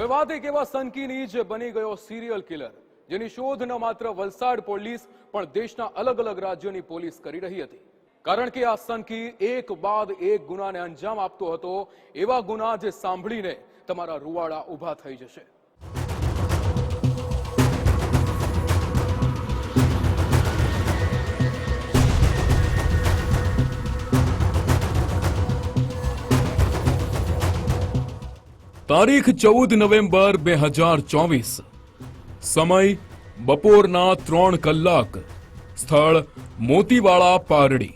હવે વાત એક એવા સનકીની જે બની ગયો સિરિયલ કિલર જેની શોધ ન માત્ર વલસાડ પોલીસ, પણ દેશના અલગ અલગ રાજ્યોની પોલીસ કરી રહી હતી. કારણ કે આ સનકી એક બાદ એક ગુનાને અંજામ આપતો હતો, એવા ગુના જે સાંભળીને તમારા રૂવાડા ઊભા થઈ જશે. તારીખ ચૌદ નવેમ્બર બે હજાર ચોવીસ. સમય બપોરના ત્રણ કલાક. સ્થળ મોતીવાળા પારડી.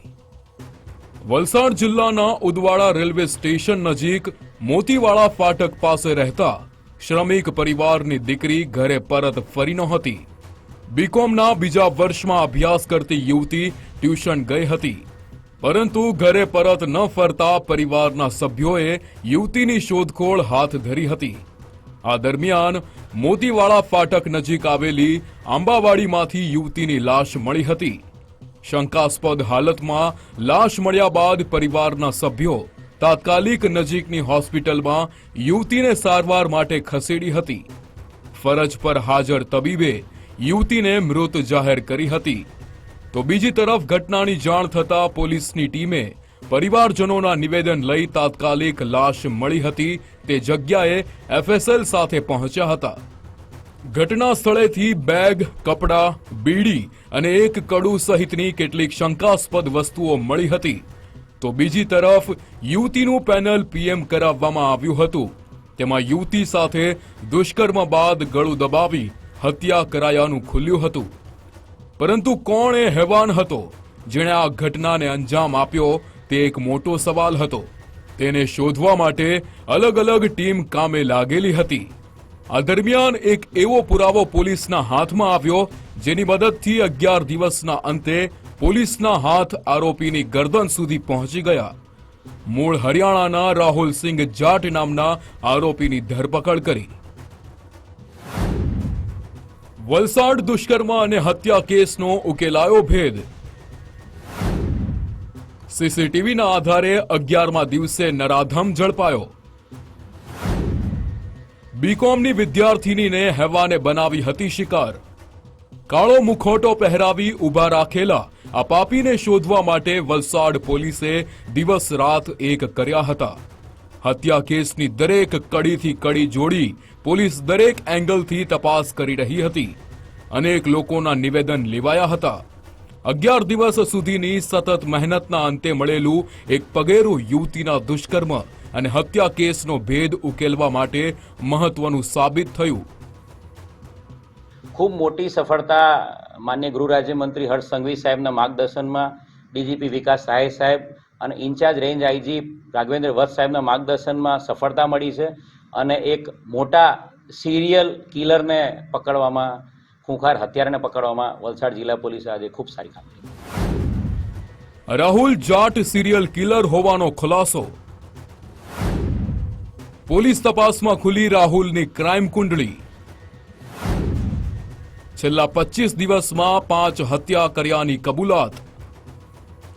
વલસાડ જિલ્લાના ઉદવાડા રેલવે સ્ટેશન નજીક મોતીવાળા ફાટક પાસે રહેતા શ્રમિક પરિવારની દીકરી ઘરે પરત ફરી નહોતી. બીકોમના બીજા વર્ષમાં અભ્યાસ કરતી યુવતી ટ્યુશન ગઈ હતી. પરંતુ ઘરે પરત ન ફરતા પરિવારના સભ્યોએ યુવતીની શોધખોળ હાથ ધરી હતી. આ દરમિયાન મોતીવાળા ફાટક નજીક આવેલી આંબાવાડીમાંથી યુવતીની લાશ મળી હતી. શંકાસ્પદ હાલતમાં લાશ મળ્યા બાદ પરિવારના સભ્યો તાત્કાલિક નજીકની હોસ્પિટલમાં યુવતીને સારવાર માટે ખસેડી હતી. ફરજ પર હાજર તબીબે યુવતીને મૃત જાહેર કરી હતી. તો બીજી તરફ ઘટનાની જાણ થતા પોલીસની ટીમે પરિવારજનોના નિવેદન લઈ તાત્કાલિક લાશ મળી હતી. તે જગ્યાએ એફએસએલ સાથે પહોંચ્યા હતા. ઘટના સ્થળેથી બેગ, કપડાં, બીડી અને એક કડુ સહિતની કેટલીક શંકાસ્પદ વસ્તુઓ મળી હતી. તો બીજી તરફ યુવતીનું પેનલ પીએમ કરાવવામાં આવ્યું હતું. તેમાં યુવતી સાથે દુષ્કર્મ બાદ ગળું દબાવી હત્યા કરાયાનું ખુલ્યું હતું. પરંતુ કોણ એ હેવાન હતો? જેણે આ ઘટનાને અંજામ આપ્યો તે એક મોટો સવાલ હતો. તેને શોધવા માટે અલગ અલગ ટીમ કામે લાગેલી હતી. આ દરમિયાન એક એવો પુરાવો પોલીસના હાથમાં આવ્યો, જેની મદદથી અગિયાર દિવસના અંતે પોલીસના હાથ આરોપીની ગરદન સુધી પહોંચી ગયા. મૂળ હરિયાણાના રાહુલ સિંઘ જાટ નામના આરોપીની ધરપકડ કરી. વલસાડ દુષ્કર્મ અને હત્યા કેસનો ઉકેલાયો ભેદ. સીસીટીવીના આધારે અગિયારમા દિવસે નરાધમ ઝડપાયો. બીકોમની વિદ્યાર્થીનીને હેવાને બનાવી હતી શિકાર. કાળો મુખોટો પહેરાવી ઊભા રાખેલા આ પાપીને શોધવા માટે વલસાડ પોલીસે દિવસ રાત એક કર્યા હતા. હત્યા કેસની દરેક કડીથી કડી જોડી પોલીસ દરેક એંગલથી તપાસ કરી રહી હતી. અનેક લોકોના નિવેદન લેવાયા હતા. અગિયાર દિવસ સુધીની સતત મહેનતના અંતે મળેલું એક પગેરું યુવતીના દુષ્કર્મ અને હત્યા કેસનો ભેદ ઉકેલવા માટે મહત્વનું સાબિત થયું. ખૂબ મોટી સફળતા માન્ય ગૃહ રાજ્યમંત્રી હર્ષ સંઘવી સાહેબના માર્ગદર્શનમાં ડીજીપી વિકાસ સહાય સાહેબ અને incharge range IG Raghavendra Vats સાહેબના માર્ગદર્શનમાં સફળતા મળી છે અને એક મોટા સિરિયલ કિલરને પકડવામાં, ખૂંખાર હત્યારાને પકડવામાં વલસાડ જિલ્લા પોલીસે આજે ખૂબ સારી કામગીરી રાહુલ જાટ સિરિયલ કિલર હોવાનો ખુલાસો. પોલીસ તપાસમાં ખુલી રાહુલની ક્રાઇમ કુંડળી. છેલ્લા પચીસ દિવસમાં પાંચ હત્યા કર્યાની કબૂલાત.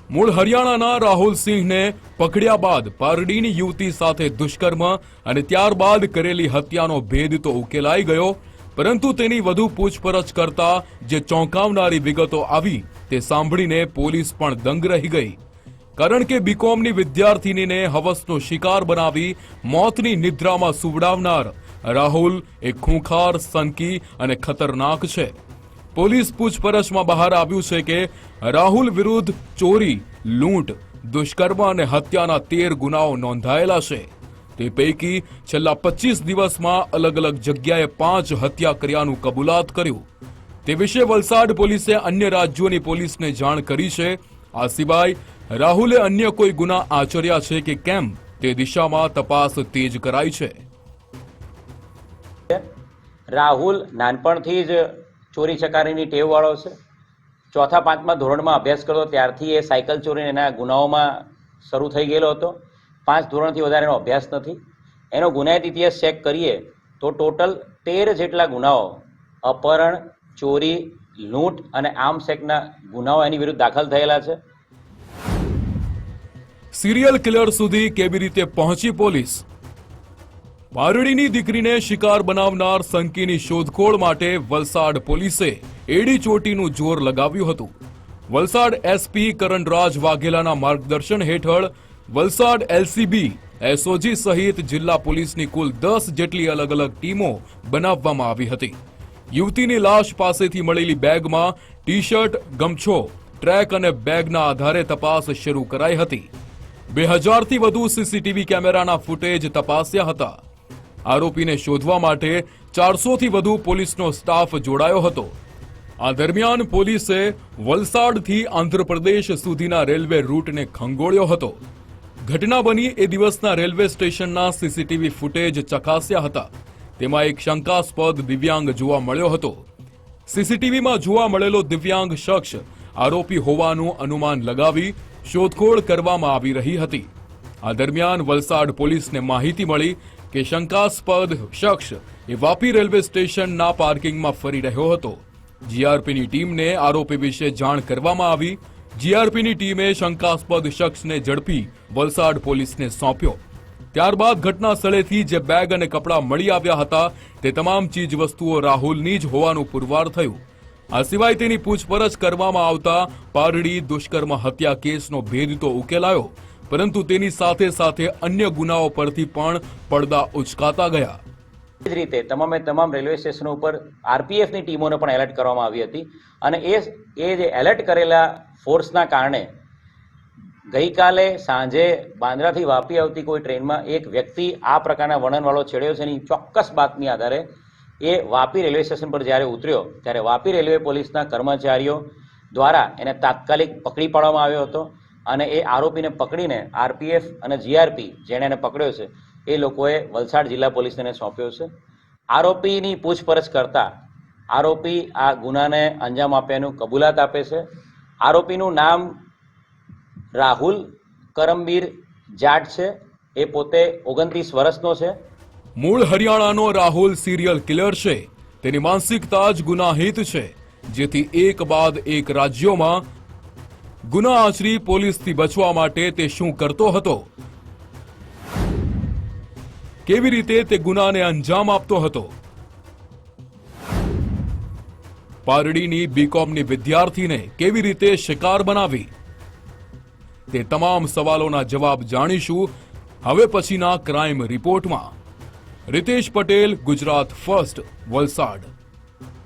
મૂળ હરિયાણાના રાહુલ સિંહને પકડ્યા બાદ પારડીની યુવતી સાથે દુષ્કર્મ અને ત્યારબાદ કરેલી હત્યાનો ભેદ તો ઉકેલાઈ ગયો, પરંતુ તેની વધુ પૂછપરછ કરતા જે ચોંકાવનારી વિગતો આવી તે સાંભળીને પોલીસ પણ દંગ રહી ગઈ. કારણ કે બીકોમની વિદ્યાર્થીનીને હવસનો શિકાર બનાવી મોતની નિદ્રામાં સુવડાવનાર રાહુલ એ ખૂંખાર, સનકી અને ખતરનાક છે. પોલીસ પૂછપરછમાં બહાર આવ્યું છે કે રાહુલ વિરુદ્ધ ચોરી, લૂંટ, દુષ્કર્મ અને હત્યાના તેર ગુનાઓ નોંધાયેલા છે. તે પૈકી છેલ્લા પચીસ દિવસમાં અલગ અલગ જગ્યાએ પાંચ હત્યા કર્યાનું કબૂલાત કર્યું. તે વિશે વલસાડ પોલીસે અન્ય રાજ્યોની પોલીસને જાણ કરી છે. આ સિવાય રાહુલે અન્ય કોઈ ગુના આચર્યા છે કે કેમ તે દિશામાં તપાસ તેજ કરાઈ છે. રાહુલ નાનપણથી જ ચોરી ચકારીની ટેવવાળો છે. ચોથા પાંચમા ધોરણમાં અભ્યાસ કરતો ત્યારથી એ સાયકલ ચોરીને એના ગુનાઓમાં શરૂ થઈ ગયેલો હતો. પાંચ ધોરણથી વધારે એનો અભ્યાસ નથી. એનો ગુનાહિત ઇતિહાસ ચેક કરીએ તો ટોટલ તેર જેટલા ગુનાઓ, અપહરણ, ચોરી, લૂંટ અને આર્મ સેકના ગુનાઓ એની વિરુદ્ધ દાખલ થયેલા છે. સિરિયલ કિલર સુધી કેવી રીતે પહોંચી પોલીસ? પારડીની દીકરીને શિકાર બનાવનાર સંકીની શોધખોળ માટે વલસાડ પોલીસે એડી ચોટીનું જોર લગાવ્યું હતું. વલસાડ એસપી કરણરાજ વાઘેલાના માર્ગદર્શન હેઠળ વલસાડ એલસીબી, એસઓજી સહિત જિલ્લા પોલીસની કુલ દસ જેટલી અલગ અલગ ટીમો બનાવવામાં આવી હતી. યુવતીની લાશ પાસેથી મળેલી બેગમાં ટી શર્ટ ગમછો, ટ્રેક અને બેગના આધારે તપાસ શરૂ કરાઈ હતી. બે હજારથી વધુ સીસીટીવી કેમેરાના ફૂટેજ તપાસ્યા હતા. આરોપીને શોધવા માટે ચારસોથી વધુ પોલીસનો સ્ટાફ જોડાયો હતો. આ દરમિયાન પોલીસે વલસાડથી આંધ્રપ્રદેશ સુધીના રેલવે રૂટને ખંગોળ્યો હતો. ઘટના બની એ દિવસના રેલવે સ્ટેશનના સીસીટીવી ફૂટેજ ચકાસ્યા હતા. તેમાં એક શંકાસ્પદ દિવ્યાંગ જોવા મળ્યો હતો. સીસીટીવીમાં જોવા મળેલો દિવ્યાંગ શખ્સ આરોપી હોવાનું અનુમાન લગાવી શોધખોળ કરવામાં આવી રહી હતી. આ દરમિયાન વલસાડ પોલીસને માહિતી મળી કે શંકાસ્પદ શખ્સ એ વાપી રેલવે સ્ટેશનના પાર્કિંગમાં ફરી રહ્યો હતો. જીઆરપીની ટીમને આરોપી વિશે જાણ કરવામાં આવી. જીઆરપીની ટીમે શંકાસ્પદ શખ્સને ઝડપી વલસાડ પોલીસને સોંપ્યો. ત્યારબાદ ઘટના સ્થળેથી જે બેગ અને કપડાં મળી આવ્યા હતા તે તમામ ચીજ વસ્તુઓ રાહુલની જ હોવાનું પુરવાર થયું. આ સિવાય તેની પૂછપરછ કરવામાં આવતા પારડી દુષ્કર્મ હત્યા કેસનો ભેદ તો ઉકેલાયો. પરંતુ તેની સાથે સાથે અન્ય ગુનાઓ પરથી પણ પડદા ઉચકાતા ગયા. એ જ રીતે તમામે તમામ રેલવે સ્ટેશનો ઉપર આરપીએફની ટીમોને પણ એલર્ટ કરવામાં આવી હતી અને એ એ જે એલર્ટ કરેલા ફોર્સના કારણે ગઈકાલે સાંજે બાંદ્રાથી વાપી આવતી કોઈ ટ્રેનમાં એક વ્યક્તિ આ પ્રકારના વર્ણનવાળો છેડ્યો છે એની ચોક્કસ બાતમી આધારે એ વાપી રેલવે સ્ટેશન પર જ્યારે ઉતર્યો ત્યારે વાપી રેલવે પોલીસના કર્મચારીઓ દ્વારા એને તાત્કાલિક પકડી પાડવામાં આવ્યો હતો. અને એ આરોપીને પકડીને આરપીએફ અને જીઆરપી, જેણે એને પકડ્યો છે, એ લોકોએ વલસાડ જિલ્લા પોલીસને સોંપ્યો છે. આરોપીની પૂછપરછ કરતા આરોપી આ ગુનાને અંજામ આપ્યાનું કબૂલાત આપે છે. આરોપીનું નામ રાહુલ કરમબીર જાટ છે. એ પોતે ઓગણત્રીસ વર્ષનો છે. મૂળ હરિયાણાનો રાહુલ સિરિયલ કિલર છે. તેની માનસિકતા જ ગુનાહિત છે. જેથી એક બાદ એક રાજ્યોમાં ગુના આચરી પોલીસથી બચવા માટે તે શું કરતો હતો? કેવી રીતે તે ગુનાને અંજામ આપતો હતો? પારડીની બીકોમની વિદ્યાર્થીને કેવી રીતે શિકાર બનાવી? તે તમામ સવાલોના જવાબ જાણીશું હવે પછીના ક્રાઇમ રિપોર્ટમાં. રિતેશ પટેલ, ગુજરાત ફર્સ્ટ, વલસાડ.